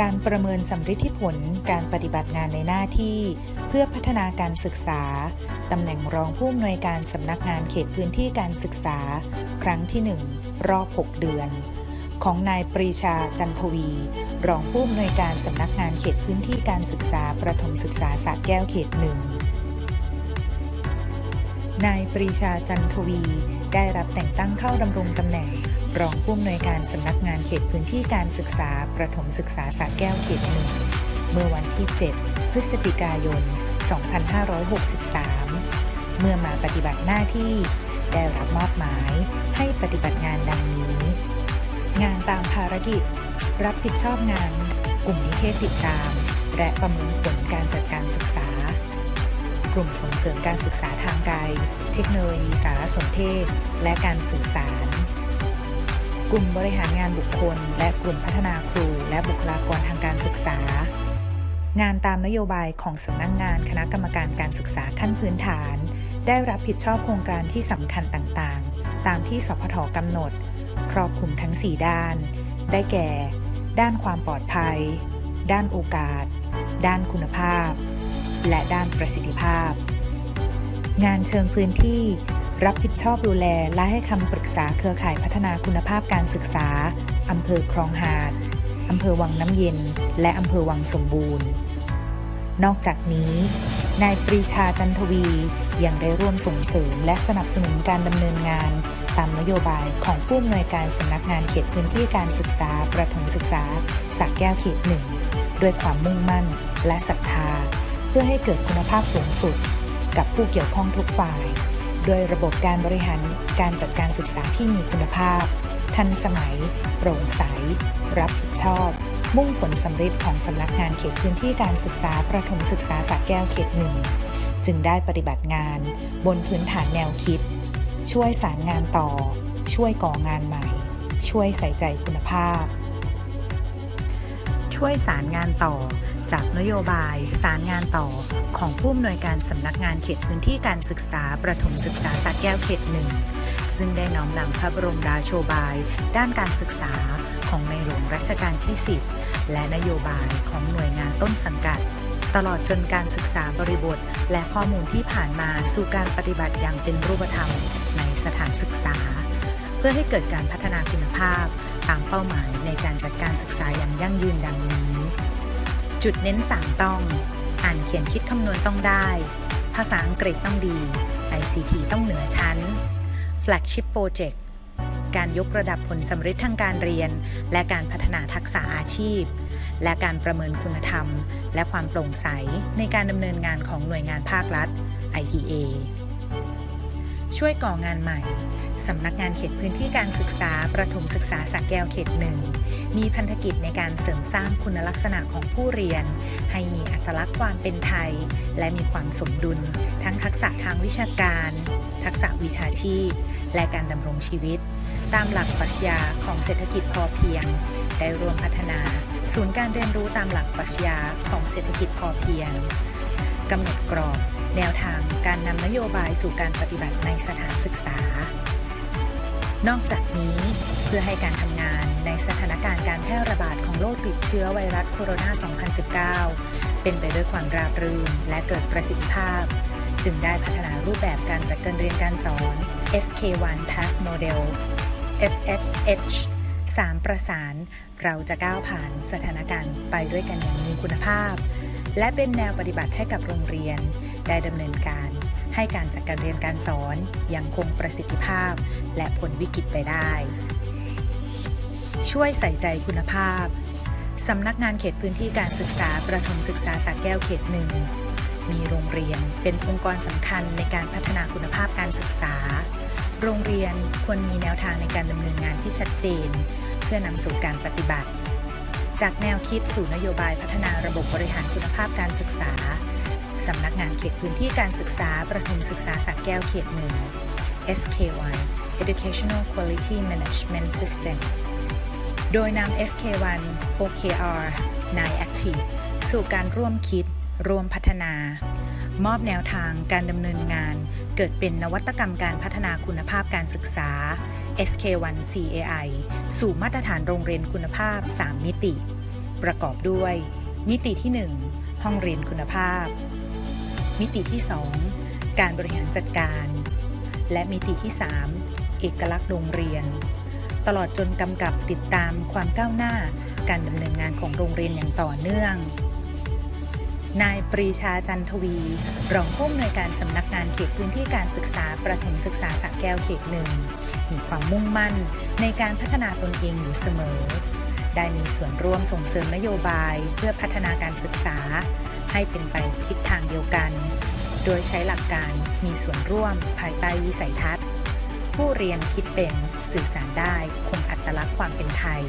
การประเมินสัมฤทธิผลการปฏิบัติงานในหน้าที่ เพื่อพัฒนาการศึกษา ตำแหน่งรองผู้อำนวยการสำนักงานเขตพื้นที่การศึกษา ครั้งที่ 1 รอบ 6 เดือน ของนายปรีชาจันทวี รองผู้อำนวยการสำนักงานเขตพื้นที่การศึกษาประถมศึกษาสระแก้วเขตหนึ่ง นายปรีชาจันทวี ได้รับแต่งตั้งเข้าดำรงตำแหน่ง รองผู้อำนวยการสำนักงานเขตพื้นที่การศึกษา ประถมศึกษาสระแก้วเขตหนึ่งเมื่อวันที่ 7 พฤศจิกายน 2563 เมื่อมาปฏิบัติหน้าที่ ได้รับมอบหมายให้ปฏิบัติงานดังนี้ งานตามภารกิจ รับผิดชอบงาน กลุ่มนิเทศติดตาม และประเมินผลการจัดการศึกษา กลุ่มส่งเสริมการศึกษาทางไกล เทคโนโลยีสารสนเทศ และการสื่อสาร กลุ่มบริหารงานบุคคล และกลุ่มพัฒนาครู และบุคลากรทางการศึกษา งานตามนโยบายของสำนักงงานคณะกรรมการการศึกษาขั้นพื้นฐาน ได้รับผิดชอบโครงการที่สำคัญต่างๆ ตามที่สพทกำหนด ครอบคลุมทั้ง 4 ด้าน ได้แก่ ด้านความปลอดภัย ด้านโอกาส ด้านคุณภาพ และด้านประสิทธิภาพ งานเชิงพื้นที่ รับผิดชอบดูแลและให้คำปรึกษาเครือข่ายพัฒนาคุณภาพการศึกษาอำเภอคลองหาดอำเภอวังน้ำเย็น และอำเภอวังสมบูรณ์ นอกจากนี้ นายปรีชาจันทวียังได้ร่วมส่งเสริมและสนับสนุนการดำเนินงานตามนโยบายของผู้อำนวยการสำนักงานเขตพื้นที่การศึกษาประถมศึกษาสระแก้วเขตหนึ่งด้วยความมุ่งมั่นและศรัทธา เพื่อให้เกิดคุณภาพสูงสุด กับผู้เกี่ยวข้องทุกฝ่าย ด้วยระบบการบริหารการจัดการศึกษาที่มีคุณภาพ ทันสมัย โปร่งใส รับผิดชอบ มุ่งผลสำเร็จของสำนักงานเขตพื้นที่การศึกษาประถมศึกษาสระแก้วเขตหนึ่งจึงได้ปฏิบัติงานบนพื้นฐานแนวคิด ช่วยสารงานต่อ ช่วยก่องานใหม่ ช่วยใส่ใจคุณภาพ ช่วยสารงานต่อ จากนโยบาย สารงานต่อ ของผู้อำนวยการสำนักงานเขตพื้นที่การศึกษา ประถมศึกษาสระแก้วเขตหนึ่งซึ่งได้น้อมนำพระบรมราโชบาย ด้านการศึกษาของในหลวงรัชกาลที่ 10 และนโยบายของหน่วยงานต้นสังกัด ตลอดจนการศึกษาบริบท และข้อมูลที่ผ่านมาสู่การปฏิบัติอย่างเป็นรูปธรรมในสถานศึกษา เพื่อให้เกิดการพัฒนาคุณภาพ ตามเป้าหมายในการจัดการศึกษาอย่างยั่งยืนดังนี้ จุดเน้นสามต้อง อ่านเขียนคิดคำนวณต้องได้ ภาษาอังกฤษต้องดี ICT ต้องเหนือชั้น Flagship Project การยกระดับผลสำเร็จทางการเรียน และการพัฒนาทักษะอาชีพ และการประเมินคุณธรรม และความโปร่งใสในการดำเนินงานของหน่วยงานภาครัฐ ITA ช่วยก่องานใหม่ สำนักงานเขตพื้นที่การศึกษา ประถมศึกษาสักแก้วเขตหนึ่ง มีพันธกิจในการเสริมสร้างคุณลักษณะของผู้เรียน ให้มีอัตลักษณ์ความเป็นไทย และมีความสมดุล ทั้งทักษะทางวิชาการ ทักษะวิชาชีพ และการดำรงชีวิต ตามหลักปรัชญาของเศรษฐกิจพอเพียง ได้รวมพัฒนา ศูนย์การเรียนรู้ตามหลักปรัชญาของเศรษฐกิจพอเพียงกำหนดกรอบ แนวทางการนำนโยบายสู่การปฏิบัติในสถานศึกษา นอกจากนี้เพื่อให้การทำงานในสถานการณ์การแพร่ระบาดของโรคติดเชื้อไวรัสโคโรนา 2019 เป็นไปด้วยความราบรื่นและเกิดประสิทธิภาพ จึงได้พัฒนารูปแบบการจัดการเรียนการสอน SK1 Pass Model SHH 3 ประสาน เราจะก้าวผ่านสถานการณ์ไปด้วยกันอย่างมีคุณภาพ และเป็นแนวปฏิบัติให้กับโรงเรียน ได้ดำเนินการให้การจัดการเรียนการสอนยังคงประสิทธิภาพ และพ้นวิกฤตไปได้ ช่วยใส่ใจคุณภาพ สำนักงานเขตพื้นที่การศึกษาประถมศึกษาสระแก้วเขตหนึ่งมีโรงเรียนเป็นองค์กรสำคัญในการพัฒนาคุณภาพการศึกษา โรงเรียนควรมีแนวทางในการดำเนินงานที่ชัดเจน เพื่อนำสู่การปฏิบัติ จากแนวคิดสู่นโยบายพัฒนาระบบบริหารคุณภาพการศึกษา สำนักงานเขตพื้นที่การศึกษา ประถมศึกษาสักแก้วเขตหนึ่ง SK1 Educational Quality Management System โดยนำ SK1 OKRs 9 Active สู่การร่วมคิด ร่วมพัฒนา มอบแนวทางการดำเนินงาน เกิดเป็นนวัตกรรมการพัฒนาคุณภาพการศึกษา SK1 CAI สู่มาตรฐานโรงเรียนคุณภาพ 3 มิติ ประกอบด้วย มิติที่ 1 ห้องเรียนคุณภาพ มิติที่ 2 การบริหารจัดการ และมิติที่ 3 เอกลักษณ์โรงเรียน ตลอดจนกำกับติดตามความก้าวหน้า การดำเนินงานของโรงเรียนอย่างต่อเนื่อง นายปรีชาจันทวี รองผู้อำนวยการสำนักงานเขตพื้นที่การศึกษาประถมศึกษาสระแก้วเขตหนึ่ง มีความมุ่งมั่นในการพัฒนาตนเองอยู่เสมอ ได้มีส่วนร่วมส่งเสริมนโยบายเพื่อพัฒนาการศึกษา ให้เป็นไปทิศทางเดียวกัน โดยใช้หลักการมีส่วนร่วมภายใต้วิสัยทัศน์ ผู้เรียนคิดเป็นสื่อสารได้คงอัตลักษณ์ความเป็นไทย